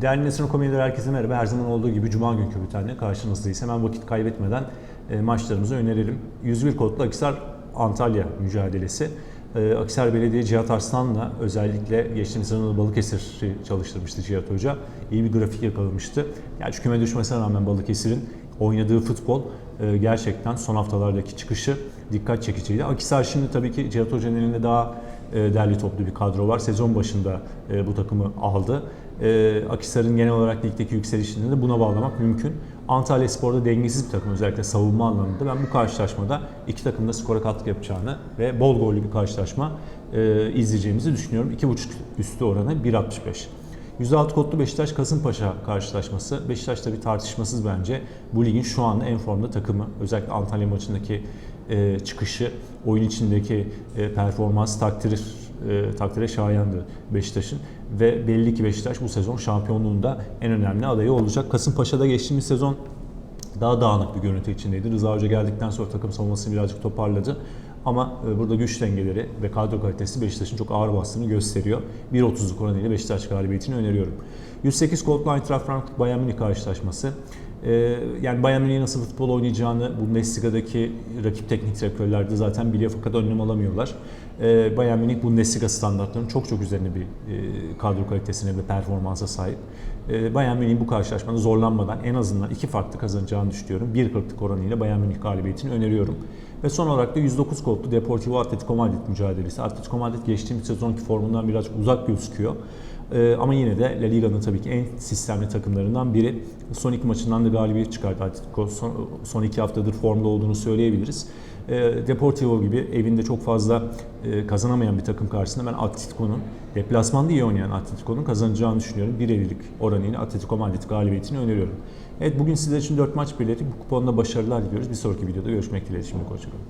Değerli Nesrin Komediler herkese merhaba. Her zaman olduğu gibi Cuma günkü bültenle karşınızdayız. Hemen vakit kaybetmeden e, maçlarımızı önerelim. 101 kodlu Akisar Antalya mücadelesi. E, Akisar Belediye Cihat Arslan'la özellikle geçtiğimiz sezonda Balıkesir'i çalıştırmıştı Cihat Hoca. İyi bir grafik yakalamıştı. Şu küme düşmesine rağmen Balıkesir'in oynadığı futbol e, gerçekten son haftalardaki çıkışı dikkat çekiciydi. Akisar şimdi tabii ki Cihat Hoca'nın elinde daha e, derli toplu bir kadro var. Sezon başında e, bu takımı aldı. E, Akisar'ın genel olarak ligdeki yükselişini de buna bağlamak mümkün. Antalya Spor'da dengesiz bir takım özellikle savunma anlamında. Ben bu karşılaşmada iki takım da skora katkı yapacağını ve bol gollü bir karşılaşma e, izleyeceğimizi düşünüyorum. 2.5 üstü oranı 1.65. 106 kodlu Beşiktaş Kasımpaşa karşılaşması. Beşiktaş tabii tartışmasız bence bu ligin şu anda en formda takımı. Özellikle Antalya maçındaki e, çıkışı, oyun içindeki e, performans takdir e, takdire şayandı Beşiktaş'ın ve belli ki Beşiktaş bu sezon şampiyonluğunda en önemli adayı olacak. Kasımpaşa'da geçtiğimiz sezon daha dağınık bir görüntü içindeydi. Rıza Hoca geldikten sonra takım savunmasını birazcık toparladı. Ama e, burada güç dengeleri ve kadro kalitesi Beşiktaş'ın çok ağır bastığını gösteriyor. 1.30'luk oranıyla Beşiktaş galibiyetini öneriyorum. 108 Colt Eintracht Frankfurt Bayern Münih karşılaşması. Ee, yani Bayern Münih'in nasıl futbol oynayacağını Bundesliga'daki rakip teknik direktörler de zaten biliyor fakat önlem alamıyorlar. Ee, Bayern Münih Bundesliga standartlarının çok çok üzerine bir e, kadro kalitesine ve performansa sahip. Ee, Bayern Münih'in bu karşılaşmada zorlanmadan en azından iki farklı kazanacağını düşünüyorum. 1.40'lık oranıyla Bayern Münih galibiyetini öneriyorum. Ve son olarak da 109 kodlu Deportivo Atletico Madrid mücadelesi. Atletico Madrid geçtiğimiz sezonki formundan biraz uzak gözüküyor. Ee, ama yine de La Liga'nın tabii ki en sistemli takımlarından biri. Son iki maçından da galibiyet çıkardı Atletico. Son, son iki haftadır formda olduğunu söyleyebiliriz. Ee, Deportivo gibi evinde çok fazla e, kazanamayan bir takım karşısında ben Atletico'nun, deplasmanda iyi oynayan Atletico'nun kazanacağını düşünüyorum. 1.50'lik oranıyla Atletico Madrid galibiyetini öneriyorum. Evet bugün sizler için 4 maç belirledik. Bu kuponda başarılar diliyoruz. Bir sonraki videoda görüşmek dileğiyle. Şimdi hoşçakalın.